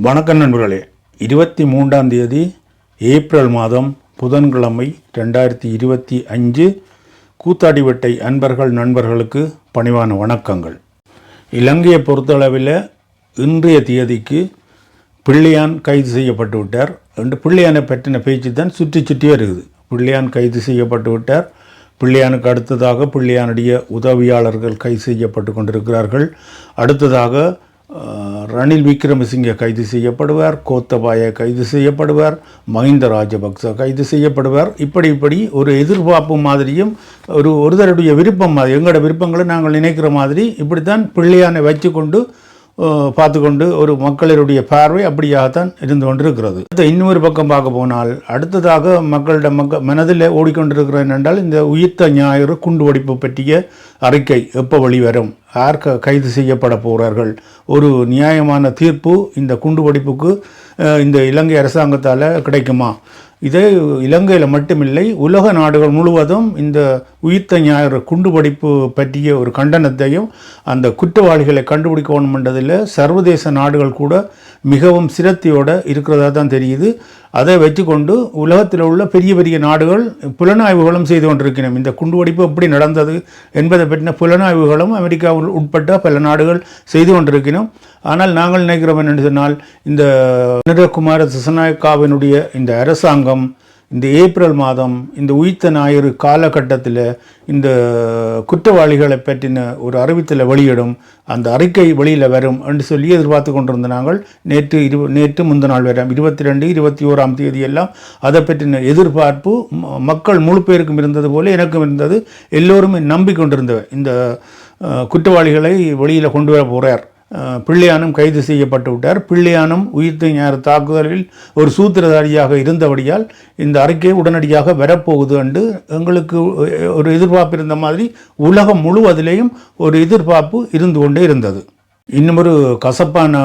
வணக்கம் நண்பர்களே. இருபத்தி மூன்றாம் தேதி ஏப்ரல் மாதம் புதன்கிழமை ரெண்டாயிரத்தி இருபத்தி அஞ்சு கூத்தாடிவெட்டை அன்பர்கள் நண்பர்களுக்கு பணிவான வணக்கங்கள். இலங்கையை பொறுத்தளவில் இன்றைய தேதிக்கு பிள்ளையான் கைது செய்யப்பட்டு விட்டார். என்று பிள்ளையானை பற்றின பேச்சு தான் சுற்றி சுற்றி வருகிறது பிள்ளையான் கைது செய்யப்பட்டு விட்டார். பிள்ளையானுக்கு அடுத்ததாக பிள்ளையானுடைய உதவியாளர்கள் கைது செய்யப்பட்டு கொண்டிருக்கிறார்கள். அடுத்ததாக ரணில் விக்ரமசிங்கே கைது செய்யப்படுவார் கோத்தபாய கைது செய்யப்படுவார் மஹிந்த ராஜபக்ச கைது செய்யப்படுவார். இப்படி இப்படி ஒரு எதிர்பார்ப்பு மாதிரியும் ஒரு ஒருத்தருடைய விருப்பம் மாதிரி எங்களோட விருப்பங்களை நாங்கள் நினைக்கிற மாதிரி இப்படித்தான் பிள்ளையானை வச்சுக்கொண்டு பார்த்து கொண்டு ஒரு மக்களுடைய பார்வை அப்படியாகத்தான் இருந்து கொண்டிருக்கிறது. அடுத்த இன்னொரு பக்கம் பார்க்க போனால் அடுத்ததாக மக்களிட மக்க மனதில் ஓடிக்கொண்டிருக்கிறேன் என்றால் இந்த உயிர்த்த ஞாயிறு குண்டு வெடிப்பு பற்றிய அறிக்கை எப்போ வெளிவரும்? யார் க- கைது செய்யப்பட போகிறார்கள் ஒரு நியாயமான தீர்ப்பு இந்த குண்டு வெடிப்புக்கு இந்த இலங்கை அரசாங்கத்தால் கிடைக்குமா? இதே இலங்கையில் மட்டுமில்லை உலக நாடுகள் முழுவதும் இந்த உயிர்த்த ஞாயிறு குண்டுவெடிப்பு பற்றிய ஒரு கண்டனத்தையும் அந்த குற்றவாளிகளை கண்டுபிடிக்க என்றதில் சர்வதேச நாடுகள் கூட மிகவும் சிரத்தையோடு இருக்கிறதா தான் தெரியுது. அதை வச்சுக்கொண்டு உலகத்தில் உள்ள பெரிய பெரிய நாடுகள் புலனாய்வுகளும் செய்து கொண்டிருக்கிறோம் இந்த குண்டுவெடிப்பு எப்படி நடந்தது என்பதை பற்றின புலனாய்வுகளும் அமெரிக்காவில் உட்பட்ட பல நாடுகள் செய்து கொண்டிருக்கிறோம் ஆனால் நாங்கள் நினைக்கிறோம் என்னென்னு சொன்னால் இந்த நிரகுமார திசநாயக்காவினுடைய இந்த அரசாங்கம் இந்த ஏப்ரல் மாதம் இந்த உயிர்த்த ஞாயிறு காலகட்டத்தில் இந்த குற்றவாளிகளை பற்றின ஒரு அறிவித்தலை வெளியிடும் அந்த அறிக்கை வெளியில் வரும் என்று சொல்லி எதிர்பார்த்து கொண்டிருந்த நாங்கள் நேற்று இரு நேற்று முந்த நாள் வரும் இருபத்தி ரெண்டு இருபத்தி ஓராம் தேதி எல்லாம் அதை பற்றின எதிர்பார்ப்பு மக்கள் முழு பேருக்கும் இருந்தது போல எனக்கும் இருந்தது. எல்லோருமே நம்பிக்கொண்டிருந்தவர் இந்த குற்றவாளிகளை வெளியில் கொண்டு வர போகிறார் பிள்ளையானும் கைது செய்யப்பட்டு விட்டார். பிள்ளையானும் உயிர்த்து ஞாயிறு தாக்குதலில் ஒரு சூத்திரதாரியாக இருந்தபடியால் இந்த அறிக்கை உடனடியாக வரப்போகுது என்று எங்களுக்கு ஒரு எதிர்பார்ப்பு இருந்த மாதிரி உலகம் முழுவதிலேயும் ஒரு எதிர்பார்ப்பு இருந்து கொண்டே இருந்தது. இன்னும் ஒரு கசப்பான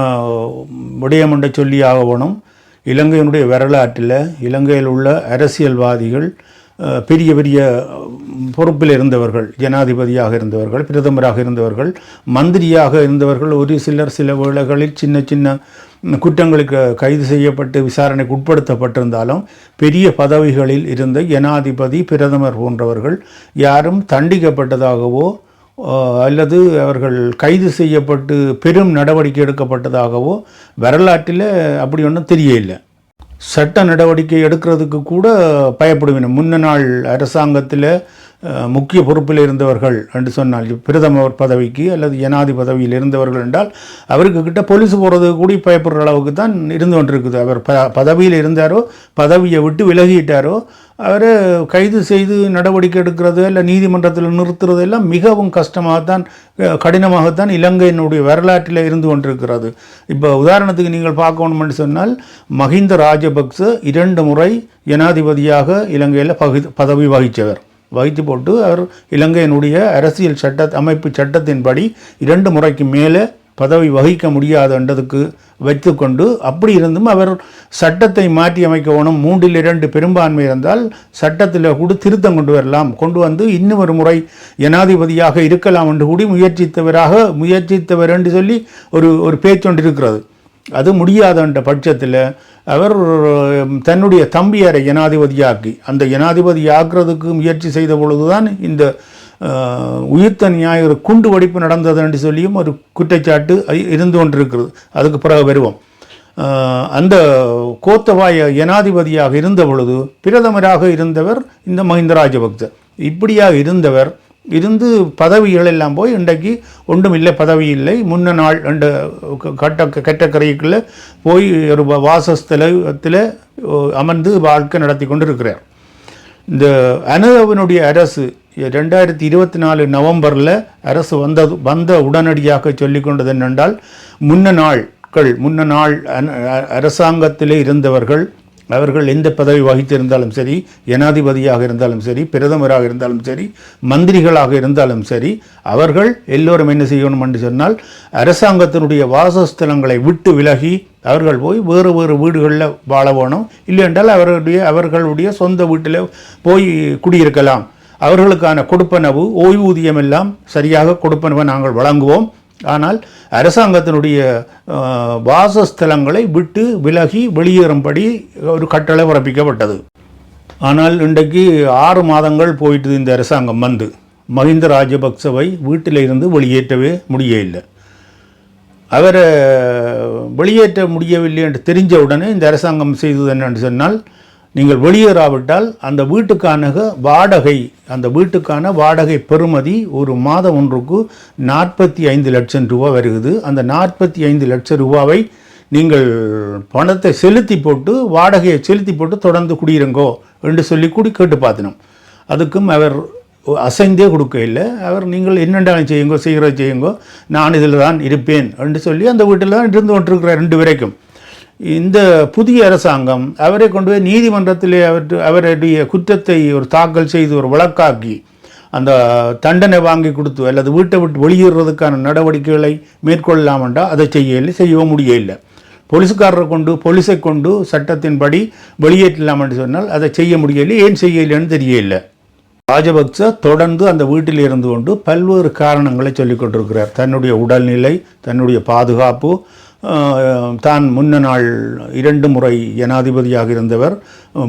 விடயம் என்று சொல்லி ஆகணும். இலங்கையினுடைய வரலாற்றில் இலங்கையில் உள்ள அரசியல்வாதிகள் பெரிய பெரிய பொறுப்பில் இருந்தவர்கள் ஜனாதிபதியாக இருந்தவர்கள் பிரதமராக இருந்தவர்கள் மந்திரியாக இருந்தவர்கள் ஒரு சிலர் சில வேளைகளில் சின்ன சின்ன குற்றங்களுக்கு கைது செய்யப்பட்டு விசாரணைக்கு உட்படுத்தப்பட்டிருந்தாலும் பெரிய பதவிகளில் இருந்த ஜனாதிபதி பிரதமர் போன்றவர்கள் யாரும் தண்டிக்கப்பட்டதாகவோ அல்லது அவர்கள் கைது செய்யப்பட்டு பெரும் நடவடிக்கை எடுக்கப்பட்டதாகவோ வரலாற்றில் அப்படி ஒன்றும் தெரியல சட்ட நடவடிக்கை எடுக்கிறதுக்கு கூட பயப்படுவேன் முன்ன நாள் அரசாங்கத்தில் முக்கிய பொறுப்பில் இருந்தவர்கள் என்று சொன்னால் பிரதமர் பதவிக்கு அல்லது ஜனாதி பதவியில் இருந்தவர்கள் என்றால் அவருக்கு கிட்ட போலீஸ் போகிறது கூட பயப்படுற அளவுக்கு தான் இருந்து கொண்டிருக்குது. அவர் ப பதவியில் இருந்தாரோ பதவியை விட்டு விலகிட்டாரோ அவரை கைது செய்து நடவடிக்கை எடுக்கிறது இல்லை நீதிமன்றத்தில் நிறுத்துறது எல்லாம் மிகவும் கஷ்டமாகத்தான் கடினமாகத்தான் இலங்கையினுடைய வரலாற்றில் இருந்து கொண்டிருக்கிறது. இப்போ உதாரணத்துக்கு நீங்கள் பார்க்கணும்னு சொன்னால் மஹிந்த ராஜபக்ச இரண்டு முறை ஜனாதிபதியாக இலங்கையில் பகி பதவி வகித்தவர். வகித்து போட்டு அவர் இலங்கையினுடைய அரசியல் சட்ட அமைப்பு சட்டத்தின்படி இரண்டு முறைக்கு மேலே பதவி வகிக்க முடியாதுன்றதுக்கு வைத்துக்கொண்டு அப்படி இருந்தும் அவர் சட்டத்தை மாற்றி அமைக்கணும் மூன்றில் இரண்டு பெரும்பான்மை இருந்தால் சட்டத்தில் கூட திருத்தம் கொண்டு வரலாம். கொண்டு வந்து இன்னும் ஒரு முறை ஜனாதிபதியாக இருக்கலாம் என்று கூடி முயற்சித்தவராக முயற்சித்தவர் என்று சொல்லி ஒரு ஒரு பேச்சொன்று இருக்கிறது. அது முடியாதன்ற பட்சத்தில் அவர் தன்னுடைய தம்பியாரை ஜனாதிபதியாக்கி அந்த ஜனாதிபதி ஆக்குறதுக்கு முயற்சி செய்த பொழுதுதான் இந்த உயிர்த்த ஞாயிறு குண்டு வெடிப்பு நடந்தது என்று சொல்லியும் ஒரு குற்றச்சாட்டு இருந்து கொண்டிருக்கிறது. அதுக்கு பிறகு வருவோம். அந்த கோத்தபாய ஜனாதிபதியாக இருந்த பொழுது பிரதமராக இருந்தவர் இந்த மஹிந்த ராஜபக்ச. இப்படியாக இருந்தவர் இருந்து பதவிகள் எல்லாம் போய் இன்றைக்கு ஒன்றும் இல்லை பதவி இல்லை. முன்ன நாள் என்ற கட்ட கட்டக்கரைக்குள்ளே போய் ஒரு வாசஸ்தலத்தில் அமர்ந்து வாழ்க்கை நடத்தி கொண்டு இருக்கிறார் இந்த அனுதவனுடைய அரசு ரெண்டாயிரத்தி இருபத்தி நாலு நவம்பரில் அரசு வந்தது வந்த உடனடியாக சொல்லிக் கொண்டது என்னென்றால் முன்ன நாட்கள் முன்ன நாள் அ- அரசாங்கத்திலே இருந்தவர்கள் அவர்கள் எந்த பதவி வகித்திருந்தாலும் சரி ஜனாதிபதியாக இருந்தாலும் சரி பிரதமராக இருந்தாலும் சரி மந்திரிகளாக இருந்தாலும் சரி அவர்கள் எல்லோரும் என்ன செய்யணும் என்று சொன்னால் அரசாங்கத்தினுடைய வாசஸ்தலங்களை விட்டு விலகி அவர்கள் போய் வேறு வேறு வீடுகளில் வாழ வேணும். இல்லை என்றால் அவர்களுடைய அவர்களுடைய சொந்த வீட்டில் போய் குடியிருக்கலாம். அவர்களுக்கான கொடுப்பனவு ஓய்வூதியம் எல்லாம் சரியாக கொடுப்பனவை நாங்கள் வழங்குவோம். ஆனால் அரசாங்கத்தினுடைய வாசஸ்தலங்களை விட்டு விலகி வெளியேறும்படி ஒரு கட்டளை பிறப்பிக்கப்பட்டது. ஆனால் இன்றைக்கு ஆறு மாதங்கள் போயிட்டு இந்த அரசாங்கம் வந்து மஹிந்த ராஜபக்சவை வீட்டில் இருந்து வெளியேற்றவே முடியவில்லை. அவரை வெளியேற்ற முடியவில்லை என்று தெரிஞ்ச உடனே இந்த அரசாங்கம் செய்தது என்னன்னு சொன்னால் நீங்கள் வெளியேறாவிட்டால் அந்த வீட்டுக்கான வாடகை அந்த வீட்டுக்கான வாடகை பெறுமதி ஒரு மாதம் ஒன்றுக்கு நாற்பத்தி ஐந்து லட்சம் ரூபா வருகிறது. அந்த நாற்பத்தி ஐந்து லட்சம் ரூபாவை நீங்கள் பணத்தை செலுத்தி போட்டு வாடகையை செலுத்தி போட்டு தொடர்ந்து குடியிருங்கோ என்று சொல்லி கூடி கேட்டு பார்த்தினோம். அதுக்கும் அவர் அசைந்தே கொடுக்க இல்லை. அவர் நீங்கள் என்னென்றாலும் செய்யுங்கோ செய்கிறத செய்யுங்கோ நான் இதில் தான் இருப்பேன் என்று சொல்லி அந்த வீட்டில் தான் இருந்து கொண்டிருக்கிறார் ரெண்டு வரைக்கும் இந்த புதிய அரசாங்கம் அவரை கொண்டு போய் நீதிமன்றத்திலே அவர் அவருடைய குற்றத்தை ஒரு தாக்கல் செய்து ஒரு வழக்காக்கி அந்த தண்டனை வாங்கி கொடுத்து அல்லது வீட்டை விட்டு வெளியேறுறதுக்கான நடவடிக்கைகளை மேற்கொள்ளலாமென்றா அதை செய்யலை செய்யவும் முடியவில்லை போலீஸ்காரரை கொண்டு போலீஸை கொண்டு சட்டத்தின்படி வெளியேற்றலாம் என்று சொன்னால் அதை செய்ய முடியலை ஏன் செய்யலைன்னு தெரியல. ராஜபக்ச தொடர்ந்து அந்த வீட்டில் இருந்து கொண்டு பல்வேறு காரணங்களை சொல்லிக் கொண்டிருக்கிறார். தன்னுடைய உடல்நிலை தன்னுடைய பாதுகாப்பு தான் முன்ன நாள் இரண்டு முறை ஜனாதிபதியாக இருந்தவர்.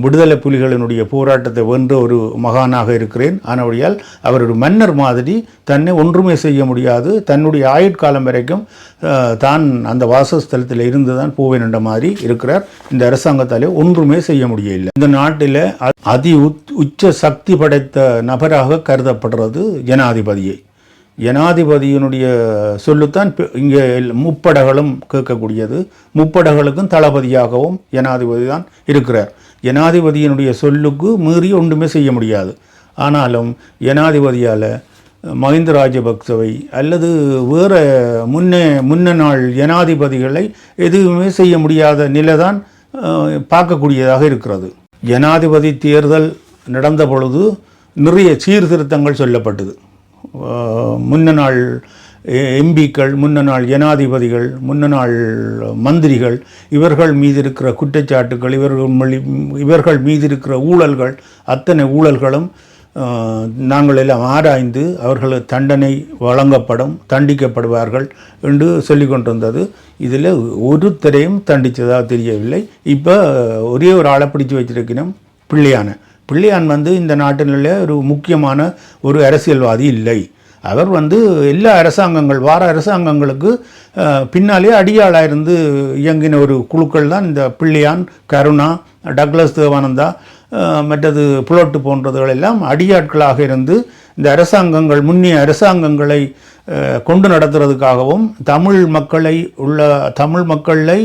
விடுதலை புலிகளினுடைய போராட்டத்தை வென்ற ஒரு மகானாக இருக்கிறேன். ஆனபடியால் அவர் ஒரு மன்னர் மாதிரி தன்னை ஒன்றுமே செய்ய முடியாது. தன்னுடைய ஆயுட்காலம் வரைக்கும் தான் அந்த வாசஸ்தலத்தில் இருந்து தான் போவேன் என்ற மாதிரி இருக்கிறார். இந்த அரசாங்கத்தாலே ஒன்றுமே செய்ய முடியவில்லை. இந்த நாட்டில் அதி உச்ச சக்தி படைத்த நபராக கருதப்படுறது ஜனாதிபதியை. ஜனாதிபதியினுடைய சொல்லுத்தான் பெ- இங்கே எல்- முப்படைகளும் கேட்கக்கூடியது. முப்படைகளுக்கும் தளபதியாகவும் ஜனாதிபதி தான் இருக்கிறார். ஜனாதிபதியினுடைய சொல்லுக்கு மீறி ஒன்றுமே செய்ய முடியாது. ஆனாலும் ஜனாதிபதியால் மஹிந்த ராஜபக்சவை அல்லது வேறு முன்னே முன்ன நாள் ஜனாதிபதிகளை எதுவுமே செய்ய முடியாத நிலை தான் பார்க்கக்கூடியதாக இருக்கிறது. ஜனாதிபதி தேர்தல் நடந்த பொழுது நிறைய சீர்திருத்தங்கள் சொல்லப்பட்டது. முன்ன நாள் எம்பிக்கள் முன்ன நாள் ஜனாதிபதிகள் முன்ன நாள் மந்திரிகள் இவர்கள் மீது இருக்கிற குற்றச்சாட்டுகள் இவர்கள் மொழி- இவர்கள் மீது இருக்கிற ஊழல்கள் அத்தனை ஊழல்களும் நாங்கள் எல்லாம் ஆராய்ந்து அவர்கள் தண்டனை வழங்கப்படும் தண்டிக்கப்படுவார்கள் என்று சொல்லிக் கொண்டிருந்தது. இதில் ஒருத்தரையும் தண்டித்ததாக தெரியவில்லை. இப்போ ஒரே ஒரு ஆளை பிடிச்சி வச்சிருக்கணும் பிள்ளையான. பிள்ளையான் வந்து இந்த நாட்டினுள்ள ஒரு முக்கியமான ஒரு அரசியல்வாதி இல்லை. அவர் வந்து எல்லா அரசாங்கங்கள் வார அரசாங்கங்களுக்கு பின்னாலே அடியாளாக இருந்து இயங்கின ஒரு குழுக்கள் தான் இந்த பிள்ளையான் கருணா டக்ளஸ் தேவானந்தா மற்றது புலோட்டு போன்றதுகள் எல்லாம் அடியாட்களாக இருந்து இந்த அரசாங்கங்கள் முன்னிய அரசாங்கங்களை கொண்டு நடத்துறதுக்காகவும் தமிழ் மக்களை உள்ள தமிழ் மக்களை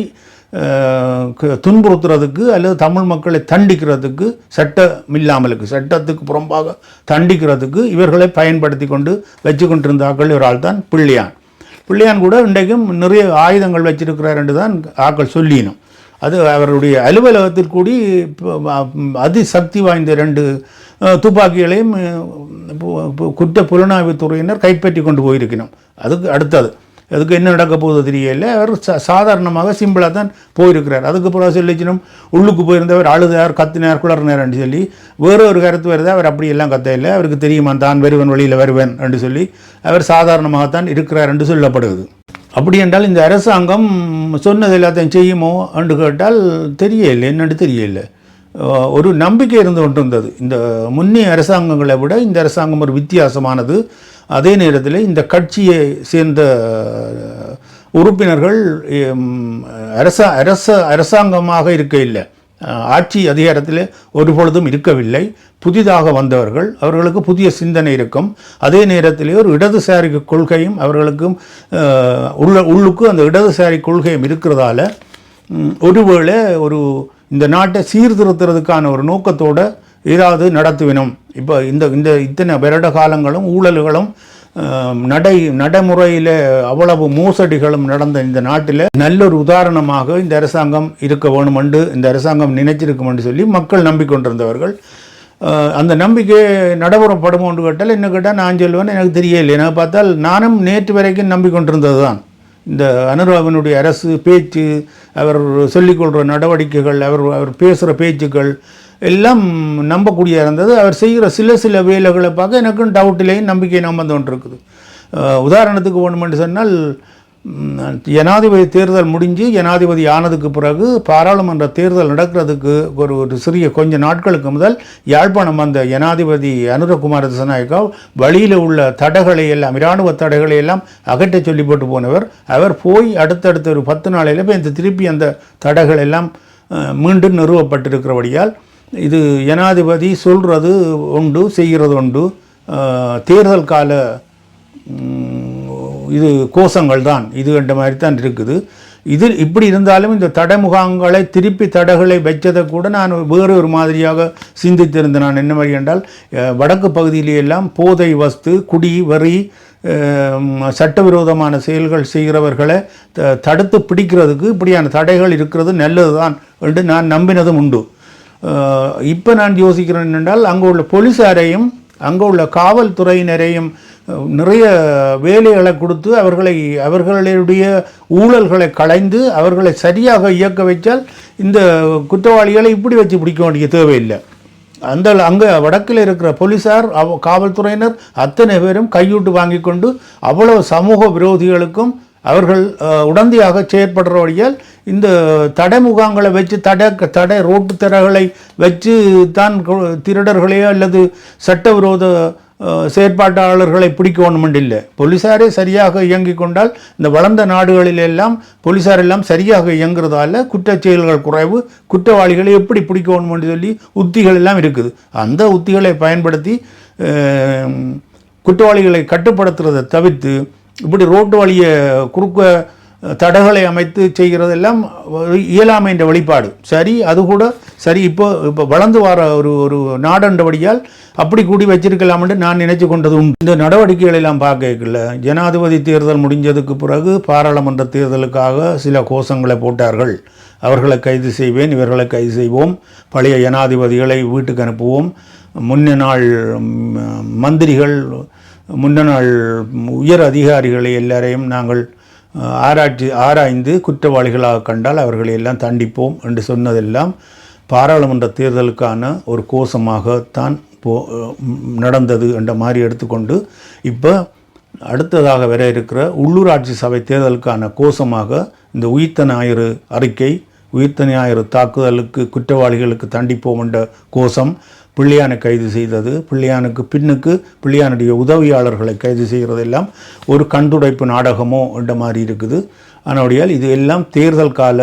துன்புறுத்துறதுக்கு அல்லது தமிழ் மக்களை தண்டிக்கிறதுக்கு சட்டம் இல்லாமலுக்கு சட்டத்துக்கு புறம்பாக தண்டிக்கிறதுக்கு இவர்களை பயன்படுத்தி கொண்டு வச்சு கொண்டிருந்தாக்கள் ஒரு ஆள் தான் பிள்ளையான். பிள்ளையான் கூட இன்றைக்கும் நிறைய ஆயுதங்கள் வச்சிருக்கிறார் என்று தான் ஆக்கள் சொல்லினோம். அது அவருடைய அலுவலகத்தில் கூடி அதிசக்தி வாய்ந்த ரெண்டு துப்பாக்கிகளையும் குற்ற புலனாய்வு துறையினர் கைப்பற்றி கொண்டு போயிருக்கணும் அதுக்கு அடுத்தது. அதுக்கு என்ன நடக்க போகுது தெரியல. அவர் சா சாதாரணமாக சிம்பிளாக தான் போயிருக்கிறார். அதுக்கு பிறகு சொல்லிச்சினும் உள்ளுக்கு போயிருந்தவர் அழுதார் கத்தினார் குளர்னார்னு சொல்லி. வேறு ஒரு கருத்து வருது அவர் அப்படி எல்லாம் கத்த இல்லை அவருக்கு தெரியுமா தான் வருவன் வழியில் வருவேன் என்று சொல்லி. அவர் சாதாரணமாகத்தான் இருக்கிறார் என்று சொல்லப்படுகிறது. அப்படி என்றால் இந்த அரசாங்கம் சொன்னது எல்லாத்தையும் செய்யுமோ என்று கேட்டால் தெரியல என்னென்று தெரியல. ஒரு நம்பிக்கை இருந்து கொண்டிருந்தது இந்த முன்னே அரசாங்கங்களை விட இந்த அரசாங்கம் ஒரு வித்தியாசமானது. அதே நேரத்தில் இந்த கட்சியை சேர்ந்த உறுப்பினர்கள் அரச அரச அரசாங்கமாக இருக்க இல்லை ஆட்சி அதிகாரத்தில் ஒருபொழுதும் இருக்கவில்லை. புதிதாக வந்தவர்கள் அவர்களுக்கு புதிய சிந்தனை இருக்கும். அதே நேரத்தில் ஒரு இடதுசாரி கொள்கையும் அவர்களுக்கும் உள்ள உள்ளுக்கு அந்த இடதுசாரி கொள்கையும் இருக்கிறதால ஒருவேளை ஒரு இந்த நாட்டை சீர்திருத்துறதுக்கான ஒரு நோக்கத்தோடு ஏதாவது நடத்துவினோம். இப்போ இந்த இந்த இத்தனை வருட காலங்களும் ஊழல்களும் நடை நடைமுறையில் அவ்வளவு மோசடிகளும் நடந்த இந்த நாட்டில் நல்ல ஒரு உதாரணமாக இந்த அரசாங்கம் இருக்க வேணுமென்று இந்த அரசாங்கம் நினைச்சிருக்குமென்று சொல்லி மக்கள் நம்பிக்கொண்டிருந்தவர்கள் அந்த நம்பிக்கை நடைமுறைப்படுமோன்னு கேட்டால் என்ன கேட்டால் நான் சொல்லுவேன் எனக்கு தெரியலை எனக்கு பார்த்தால் நானும் நேற்று வரைக்கும் நம்பிக்கொண்டிருந்தது தான் இந்த அனுராவினுடைய அரசு பேச்சு அவர் சொல்லிக்கொள்கிற நடவடிக்கைகள் அவர் அவர் பேசுகிற பேச்சுக்கள் எல்லாம் நம்பக்கூடிய இருந்தது. அவர் செய்கிற சில சில வேலைகளை பார்க்க எனக்கும் டவுட்டிலேயும் நம்பிக்கை நம்ம இருக்குது. உதாரணத்துக்கு ஒன்று சொன்னால் ஜனாதிபதி தேர்தல் முடிஞ்சு ஜனாதிபதி ஆனதுக்கு பிறகு பாராளுமன்ற தேர்தல் நடக்கிறதுக்கு ஒரு ஒரு சிறிய கொஞ்ச நாட்களுக்கு முதல் யாழ்ப்பாணம் வந்த ஜனாதிபதி அனுரகுமார திசநாயக்கா வழியில் உள்ள தடைகளை எல்லாம் இராணுவ தடைகளை எல்லாம் அகற்ற சொல்லி போட்டு போனவர். அவர் போய் அடுத்தடுத்த ஒரு பத்து நாளையில் போய் இந்த திருப்பி அந்த தடைகள் எல்லாம் மீண்டும் நிறுவப்பட்டிருக்கிறபடியால் இது ஜனாதிபதி சொல்கிறது உண்டு செய்கிறது உண்டு. தேர்தல் கால இது கோஷங்கள் தான் இது என்ற மாதிரி தான் இருக்குது. இது இப்படி இருந்தாலும் இந்த தடை முகாம்களை திருப்பி தடைகளை வச்சதை கூட நான் வேறு ஒரு மாதிரியாக சிந்தித்திருந்தேன் நான். என்ன மாதிரி என்றால் வடக்கு பகுதியிலே எல்லாம் போதை வஸ்து குடி வரி சட்டவிரோதமான செயல்கள் செய்கிறவர்களை த- தடுத்து பிடிக்கிறதுக்கு இப்படியான தடைகள் இருக்கிறது நல்லது தான் என்று நான் நம்பினதும் உண்டு. இப்போ நான் யோசிக்கிறேன் என்றால் அங்கே உள்ள போலீஸாரையும் அங்கே உள்ள காவல்துறையினரையும் நிறைய வேலைகளை கொடுத்து அவர்களை அவர்களுடைய ஊழல்களை களைந்து அவர்களை சரியாக இயக்க வைத்தால் இந்த குற்றவாளிகளை இப்படி வச்சு பிடிக்க வேண்டிய தேவையில்லை. அந்த அங்கே வடக்கில் இருக்கிற போலீஸார் அவ காவல்துறையினர் அத்தனை பேரும் கையூட்டு வாங்கி கொண்டு அவ்வளவு சமூக விரோதிகளுக்கும் அவர்கள் உடந்தையாக செயற்படுறபடியால் இந்த தடை முகாம்களை வச்சு தடை தடை ரோட்டு தடைகளை வச்சு தான் திருடர்களையோ அல்லது சட்டவிரோத செயற்பாட்டாளர்களை பிடிக்க இல்லை. போலீஸாரே சரியாக இயங்கிக் கொண்டால் இந்த வளர்ந்த நாடுகளில் எல்லாம் போலீஸார் எல்லாம் சரியாக இயங்குறதால குற்றச் செயல்கள் குறைவு குற்றவாளிகளை எப்படி பிடிக்க சொல்லி உத்திகள் எல்லாம் இருக்குது. அந்த உத்திகளை பயன்படுத்தி குற்றவாளிகளை கட்டுப்படுத்துறதை தவிர்த்து இப்படி ரோட்டு வழியை குறுக்க தடைகளை அமைத்து செய்கிறதெல்லாம் இயலாமை என்ற வெளிப்பாடு. சரி அது கூட சரி இப்போ இப்போ வளர்ந்து வர ஒரு ஒரு நாடன்றபடியால் அப்படி கூடி வச்சிருக்கலாம்னு நான் நினைச்சு கொண்டது உண்டு. இந்த நடவடிக்கைகளை எல்லாம் பார்க்கல ஜனாதிபதி தேர்தல் முடிஞ்சதுக்கு பிறகு பாராளுமன்ற தேர்தலுக்காக சில கோஷங்களை போட்டார்கள். அவர்களை கைது செய்வேன் இவர்களை கைது செய்வோம் பழைய ஜனாதிபதிகளை வீட்டுக்கு அனுப்புவோம். முன்ன நாள் மந்திரிகள் முன்ன நாள் உயர் அதிகாரிகளை எல்லாரையும் நாங்கள் ஆராய்ச்சி ஆராய்ந்து குற்றவாளிகளாக கண்டால் அவர்களை எல்லாம் தண்டிப்போம் என்று சொன்னதெல்லாம் பாராளுமன்ற தேர்தலுக்கான ஒரு கோஷமாகத்தான் போ நடந்தது என்ற மாதிரி எடுத்துக்கொண்டு இப்போ அடுத்ததாக வர இருக்கிற உள்ளூராட்சி சபை தேர்தலுக்கான கோஷமாக இந்த உயிர்த்த ஞாயிறு அறிக்கை உயிர்த்த ஞாயிறு தாக்குதலுக்கு குற்றவாளிகளுக்கு தண்டிப்போம் என்ற கோஷம் பிள்ளையானை கைது செய்தது. பிள்ளையானுக்கு பின்னுக்கு பிள்ளையானுடைய உதவியாளர்களை கைது செய்கிறதெல்லாம் ஒரு கண்டுடைப்பு நாடகமோ என்ற மாதிரி இருக்குது. ஆனபடியால் இது எல்லாம் தேர்தல் கால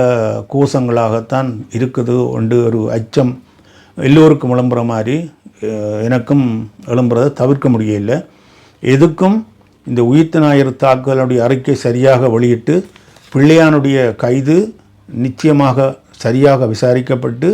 கோஷங்களாகத்தான் இருக்குது. என்று ஒரு அச்சம் எல்லோருக்கும் விளம்புற மாதிரி எனக்கும் விளம்புறதை தவிர்க்க முடியல எதுக்கும் இந்த உயிர்த்த ஞாயிறு தாக்குதலுடைய அறிக்கை சரியாக வெளியிட்டு பிள்ளையானுடைய கைது நிச்சயமாக சரியாக விசாரிக்கப்பட்டு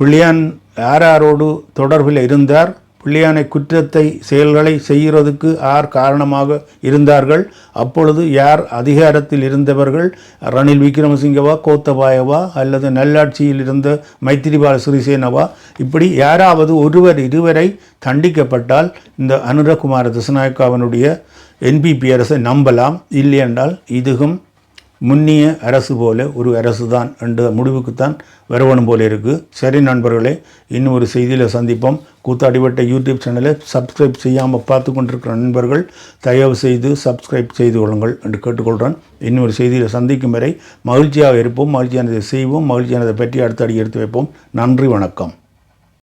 பிள்ளையான் யார் யாரோடு தொடர்பில் இருந்தார். பிள்ளையானை குற்றத்தை செயல்களை செய்கிறதுக்கு யார் காரணமாக இருந்தார்கள். அப்பொழுது யார் அதிகாரத்தில் இருந்தவர்கள்? ரணில் விக்ரமசிங்கவா கோத்தபாயவா அல்லது நல்லாட்சியில் இருந்த மைத்திரிபால சிறிசேனவா? இப்படி யாராவது ஒருவர் இருவரை தண்டிக்கப்பட்டால் இந்த அனுரகுமார திசநாயக்காவினுடைய என்பிபி அரசை நம்பலாம். இல்லையென்றால் இதுவும் முன்னிய அரசு போல ஒரு அரசு தான் என்ற முடிவுக்குத்தான் வரவணும் போல இருக்குது சரி நண்பர்களே இன்னும் ஒரு செய்தியில் சந்திப்போம். கூத்தாடிவட்ட யூடியூப் சேனலை சப்ஸ்கிரைப் செய்யாமல் பார்த்து கொண்டிருக்கிற நண்பர்கள் தயவு செய்து சப்ஸ்கிரைப் செய்து கொள்ளுங்கள் என்று கேட்டுக்கொள்கிறேன் இன்னும் ஒரு செய்தியில் சந்திக்கும் வரை மகிழ்ச்சியாக இருப்போம் மகிழ்ச்சியானதை செய்வோம் மகிழ்ச்சியானதை பற்றி அடுத்த அடி எடுத்து வைப்போம். நன்றி வணக்கம்.